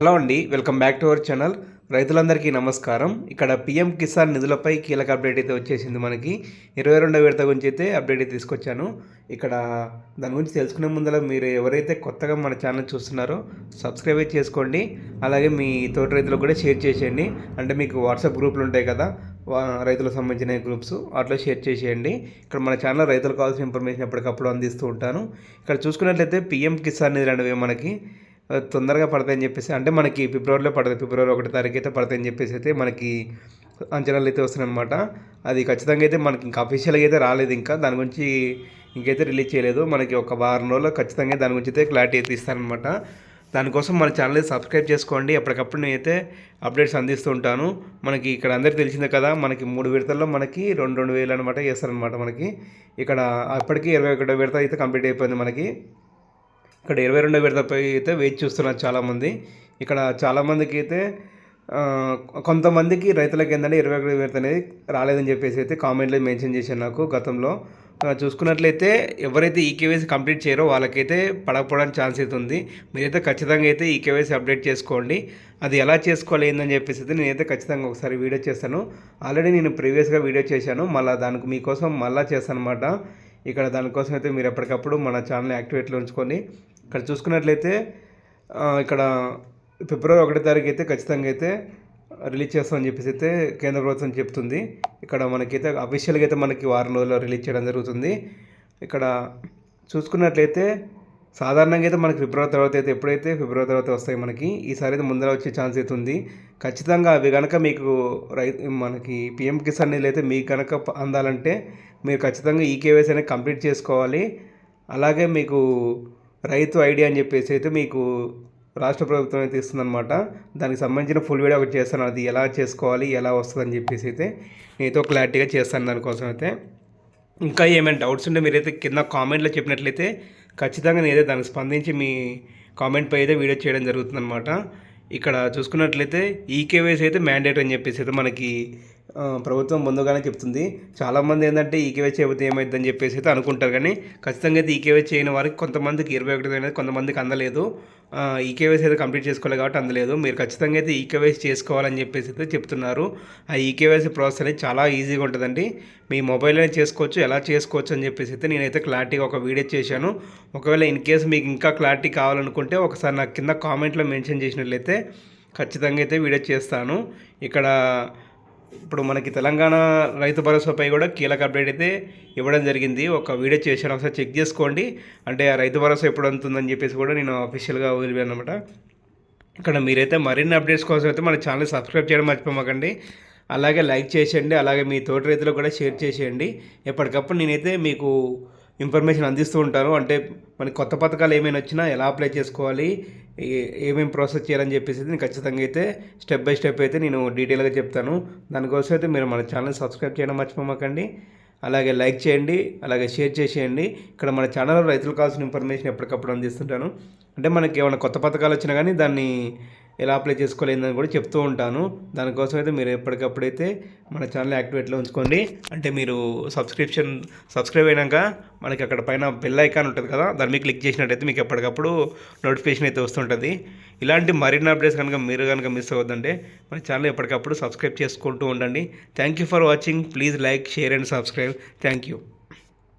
Hello అండి welcome back to our channel. రైతులందరికీ నమస్కారం. ఇక్కడ పిఎం కిసాన్ నిధులపై కీలక అప్డేట్ అయితే వచ్చేసింది మనకి. ఇరవై రెండో విడత గురించి అయితే అప్డేట్ అయితే తీసుకొచ్చాను. ఇక్కడ దాని గురించి తెలుసుకునే ముందర మీరు ఎవరైతే కొత్తగా మన ఛానల్ చూస్తున్నారో సబ్స్క్రైబ్ చేసుకోండి. అలాగే మీ తోటి రైతులకు కూడా షేర్ చేసేయండి. అంటే మీకు వాట్సాప్ గ్రూపులు ఉంటాయి కదా రైతులకు సంబంధించిన గ్రూప్స్ వాటిలో షేర్ చేసేయండి. ఇక్కడ మన ఛానల్ రైతులకు కావాల్సిన ఇన్ఫర్మేషన్ ఎప్పటికప్పుడు అందిస్తూ ఉంటాను. ఇక్కడ చూసుకున్నట్లయితే పిఎం కిసాన్ నిధులు అనేవి మనకి తొందరగా పడతాయని చెప్పేసి అంటే మనకి ఫిబ్రవరిలో పడుతుంది ఫిబ్రవరి ఒకటి తారీఖు అయితే పడతాయని చెప్పేసి అయితే మనకి అంచనాలు అయితే వస్తున్నాయి అనమాట అది ఖచ్చితంగా అయితే మనకి ఇంకా అఫీషియల్గా అయితే రాలేదు ఇంకా. దాని గురించి ఇంకైతే రిలీజ్ చేయలేదు. మనకి ఒక వారం రోజుల్లో ఖచ్చితంగా దాని గురించి అయితే క్లారిటీ అయితే ఇస్తానమాట దానికోసం మన ఛానల్ సబ్స్క్రైబ్ చేసుకోండి. ఎప్పటికప్పుడు నేనైతే అప్డేట్స్ అందిస్తూ ఉంటాను. మనకి ఇక్కడ అందరికీ తెలిసిందే కదా మనకి మూడు విడతల్లో మనకి రెండు రెండు వేలు అనమాట చేస్తారనమాట మనకి. ఇక్కడ అప్పటికి ఇరవై ఒకటో విడత అయితే కంప్లీట్ అయిపోయింది మనకి. ఇక్కడ ఇరవై రెండో విడతపై అయితే వేచి చూస్తున్నారు చాలామంది. ఇక్కడ చాలామందికి అయితే కొంతమందికి రైతులకి ఏంటంటే ఇరవై ఒకటి విడత అనేది రాలేదని చెప్పేసి అయితే కామెంట్లో మెన్షన్ చేశాను నాకు గతంలో. చూసుకున్నట్లయితే ఎవరైతే ఈ కేవైసీ కంప్లీట్ చేయరో వాళ్ళకైతే పడకపోవడానికి ఛాన్స్ అయితే ఉంది. మీరైతే ఖచ్చితంగా అయితే ఈ కేవైసీ అప్డేట్ చేసుకోండి. అది ఎలా చేసుకోవాలి ఏందని చెప్పేసి అయితే నేనైతే ఖచ్చితంగా ఒకసారి వీడియో చేస్తాను. ఆల్రెడీ నేను ప్రీవియస్గా వీడియో చేశాను. మళ్ళీ దానికి మీకోసం మళ్ళీ చేస్తాను అనమాట ఇక్కడ దానికోసం అయితే మీరు ఎప్పటికప్పుడు మన ఛానల్ యాక్టివేట్లో ఉంచుకొని ఇక్కడ చూసుకున్నట్లయితే ఇక్కడ ఫిబ్రవరి ఒకటో తారీఖు అయితే ఖచ్చితంగా అయితే రిలీజ్ చేస్తామని చెప్పేసి అయితే కేంద్ర ప్రభుత్వం చెప్తుంది. ఇక్కడ మనకైతే అఫీషియల్గా అయితే మనకి వారం రోజుల్లో రిలీజ్ చేయడం జరుగుతుంది. ఇక్కడ చూసుకున్నట్లయితే సాధారణంగా అయితే మనకి ఫిబ్రవరి తర్వాత అయితే ఎప్పుడైతే ఫిబ్రవరి తర్వాత వస్తాయి మనకి ఈసారి అయితే ముందర వచ్చే ఛాన్స్ అయితే ఉంది. ఖచ్చితంగా అవి కనుక మీకు రై మనకి పిఎం కిసాన్ నిధులు అయితే మీకు కనుక అందాలంటే మీరు ఖచ్చితంగా ఈ కేవైసీ అనేది కంప్లీట్ చేసుకోవాలి. అలాగే మీకు రైతు ఐడియా అని చెప్పేసి అయితే మీకు రాష్ట్ర ప్రభుత్వం అయితే ఇస్తుందన్నమాట. దానికి సంబంధించిన ఫుల్ వీడియో ఒకటి చేస్తాను. అది ఎలా చేసుకోవాలి ఎలా వస్తుందని చెప్పేసి అయితే నేనైతే క్లారిటీగా చేస్తాను దానికోసం అయితే. ఇంకా ఏమైనా డౌట్స్ ఉంటే మీరైతే కింద కామెంట్లో చెప్పినట్లయితే ఖచ్చితంగా నేనైతే దానికి స్పందించి మీ కామెంట్పై అయితే వీడియో చేయడం జరుగుతుందన్నమాట. ఇక్కడ చూసుకున్నట్లయితే ఈకేవైసీ అయితే మ్యాండేట్ అని చెప్పేసి అయితే మనకి ప్రభుత్వం ముందుగానే చెప్తుంది. చాలామంది ఏంటంటే ఈకేవై చేయబోతే ఏమైందని చెప్పేసి అయితే అనుకుంటారు. కానీ ఖచ్చితంగా అయితే ఈకేవై చేయని వారికి కొంతమందికి ఇరవై ఒకటి అనేది కొంతమందికి అందలేదు. ఈకేవైసీ అయితే కంప్లీట్ చేసుకోలేదు కాబట్టి అందలేదు. మీరు ఖచ్చితంగా అయితే ఈకేవైసీ చేసుకోవాలని చెప్పేసి అయితే చెప్తున్నారు. ఆ ఈకేవైసీ ప్రాసెస్ అనేది చాలా ఈజీగా ఉంటుందండి. మీ మొబైల్లోనే చేసుకోవచ్చు ఎలా చేసుకోవచ్చు అని చెప్పేసి అయితే నేనైతే క్లారిటీగా ఒక వీడియో చేశాను. ఒకవేళ ఇన్ కేసు మీకు ఇంకా క్లారిటీ కావాలనుకుంటే ఒకసారి నాకు కింద కామెంట్లో మెన్షన్ చేసినట్లయితే ఖచ్చితంగా అయితే వీడియో చేస్తాను. ఇక్కడ ఇప్పుడు మనకి తెలంగాణ రైతు భరోసాపై కూడా కీలక అప్డేట్ అయితే ఇవ్వడం జరిగింది. ఒక వీడియో చేశాను. ఒకసారి చెక్ చేసుకోండి. అంటే ఆ రైతు భరోసా ఎప్పుడు అందుతుందని చెప్పేసి కూడా నేను అఫీషియల్గా వదిలిపోయాను అనమాట ఇక్కడ మీరైతే మరిన్ని అప్డేట్స్ కోసం అయితే మన ఛానల్ సబ్స్క్రైబ్ చేయడం మర్చిపోమాకండి. అలాగే లైక్ చేసేయండి. అలాగే మీ తోటి రైతులకు కూడా షేర్ చేసేయండి. ఎప్పటికప్పుడు నేనైతే మీకు ఇన్ఫర్మేషన్ అందిస్తూ ఉంటాను అంటే మనకి కొత్త పథకాలు ఏమైనా వచ్చినా ఎలా అప్లై చేసుకోవాలి? ఏమేమి ప్రాసెస్ చేయాలని చెప్పేసి అయితే నేను ఖచ్చితంగా అయితే స్టెప్ బై స్టెప్ అయితే నేను డీటెయిల్గా చెప్తాను. దానికోసం అయితే మీరు మన ఛానల్ సబ్స్క్రైబ్ చేయడం మర్చిపోమాకండి. అలాగే లైక్ చేయండి. అలాగే షేర్ చేసేయండి. ఇక్కడ మన ఛానల్లో రైతులకు కావాల్సిన ఇన్ఫర్మేషన్ ఎప్పటికప్పుడు అందిస్తుంటాను. అంటే మనకి ఏమైనా కొత్త పథకాలు వచ్చినా కానీ దాన్ని ఎలా అప్లై చేసుకోలేదని కూడా చెప్తూ ఉంటాను. దానికోసం అయితే మీరు ఎప్పటికప్పుడైతే మన ఛానల్ యాక్టివేట్లో ఉంచుకోండి. అంటే మీరు సబ్స్క్రిప్షన్ సబ్స్క్రైబ్ అయినాక మనకి అక్కడ పైన బెల్ ఐకాన్ ఉంటుంది కదా దాని మీద క్లిక్ చేసినట్టయితే మీకు ఎప్పటికప్పుడు నోటిఫికేషన్ అయితే వస్తుంటుంది. ఇలాంటి మరిన్ని అప్డేట్స్ కనుక మీరు కనుక మిస్ అవ్వద్దంటే మన ఛానల్ ఎప్పటికప్పుడు సబ్స్క్రైబ్ చేసుకుంటూ ఉండండి. Thank you for watching please like share and subscribe thank you